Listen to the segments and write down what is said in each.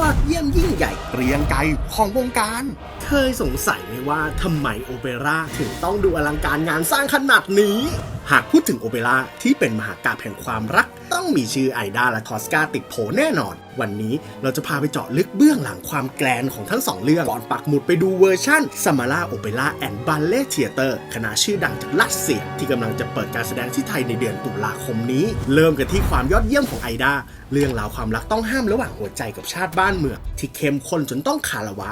ยอดเยี่ยมยิ่งใหญ่เกรียงไกรของวงการ เคยสงสัยไหมว่าทำไมโอเปร่าถึงต้องดูอลังการงานสร้างขนาดนี้หากพูดถึงโอเปร่าที่เป็นมหากาพย์แห่งความรัก ต้องมีชื่อไอดาและทอสกาติดโผแน่นอน วันนี้เราจะพาไปเจาะลึกเบื้องหลังความแกลนของทั้งสองเรื่อง ก่อนปักหมุดไปดูเวอร์ชั่นซามาร่าโอเปร่าแอนด์บัลเล่เทเตอร์คณะชื่อดังจากรัสเซีย ที่กำลังจะเปิดการแสดงที่ไทยในเดือนตุลาคมนี้ เริ่มกันที่ความยอดเยี่ยมของไอดาเรื่องราวความรักต้องห้ามระหว่างหัวใจกับชาติบ้านเมืองที่เข้มข้นจนต้องคารวะ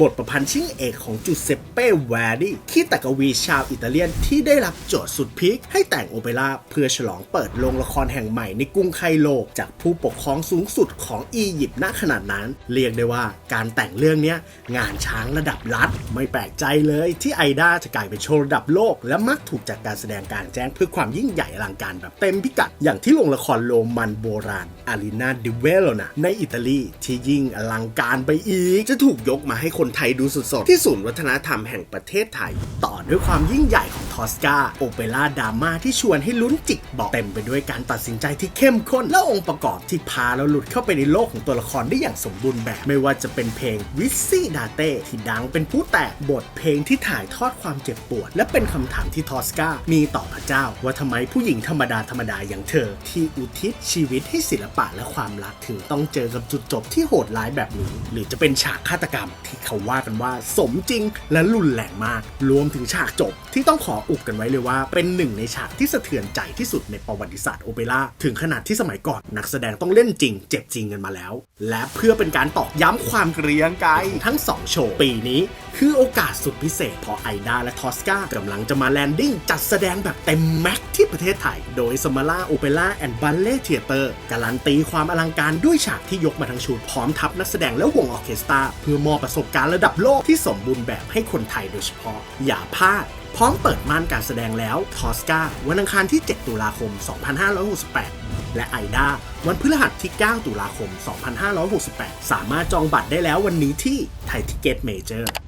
บทประพันธ์ชิ้นเอกของจูเซปเป้แวร์ดี้ขี้ตะกวีชาวอิตาเลียนที่ได้รับโจทย์สุดพีคให้แต่งโอเปร่าเพื่อฉลองเปิดโรงละครแห่งใหม่ในกรุงไคโล จากผู้ปกครองสูงสุดของอียิปต์ณขนาดนั้น เรียกได้ว่าการแต่งเรื่องเนี้ยงานช้างระดับรัฐ ไม่แปลกใจเลยที่ไอดาจะกลายเป็นโชว์ระดับโลก และมักถูกจัดการแสดงการแจ้งเพื่อความยิ่งใหญ่อลังการแบบเต็มพิกัด อย่างที่โรงละครโรมันโบราณอารีนาดิเวลนาในอิตาลีที่ยิ่งอลังการไปอีกจะถูกยกมาให้คนไทยดูสดๆที่ศูนย์วัฒนธรรมแห่งประเทศไทย ต่อด้วยความยิ่งใหญ่ของ อสกาโอเปร่าดราม่าที่ชวนให้ลุ้นจิกบอกเต็มไปด้วยการตัดสินใจที่เข้มข้น และองค์ประกอบที่พาเราหลุดเข้าไปในโลกของตัวละครได้อย่างสมบูรณ์แบบ ไม่ว่าจะเป็นเพลงวิสซี่ดาเต้ที่ดังเป็นผู้แตกบทเพลงที่ถ่ายทอดความเจ็บปวด และเป็นคำถามที่ทอสกามีต่อพระเจ้า ว่าทำไมผู้หญิงธรรมดาธรรมดาอย่างเธอ ที่อุทิศชีวิตให้ศิลปะและความรักถึงต้องเจอกับจุดจบที่โหดร้ายแบบนี้ หรือจะเป็นฉากฆาตกรรมที่เขาว่ากันว่าสมจริงและรุนแรงมาก รวมถึงฉากจบที่ต้องขออุบกันไว้เลยว่า เป็นหนึ่งในฉากที่สะเทือนใจที่สุดในประวัติศาสตร์โอเปร่าถึงขนาดที่สมัยก่อนนักแสดงต้องเล่นจริง เจ็บจริงกันมาแล้ว และเพื่อเป็นการตอกย้ำความเกรียงไกรทั้งสองโชว์ปีนี้คือโอกาสสุดพิเศษเพราะไอดาและทอสกากำลังจะมาแลนดิ้งจัดแสดงแบบเต็มแม็กซ์ที่ประเทศไทย โดยสมาร่าโอเปร่าแอนด์บัลเล่เทเตอร์การันตีความอลังการด้วยฉากที่ยกมาทั้งชุดพร้อมทัพนักแสดงและวงออเคสตราเพื่อมอบประสบการณ์ระดับโลกที่สมบูรณ์แบบให้คนไทยโดยเฉพาะ อย่าพลาดพร้อมเปิดม่านการแสดงแล้วทอสกาวันอังคารที่ 7 ตุลาคม 2568 และไอดาวันพฤหัสที่ 9 ตุลาคม 2568 สามารถจองบัตรได้แล้ววันนี้ที่ไทยทิเก็ตเมเจอร์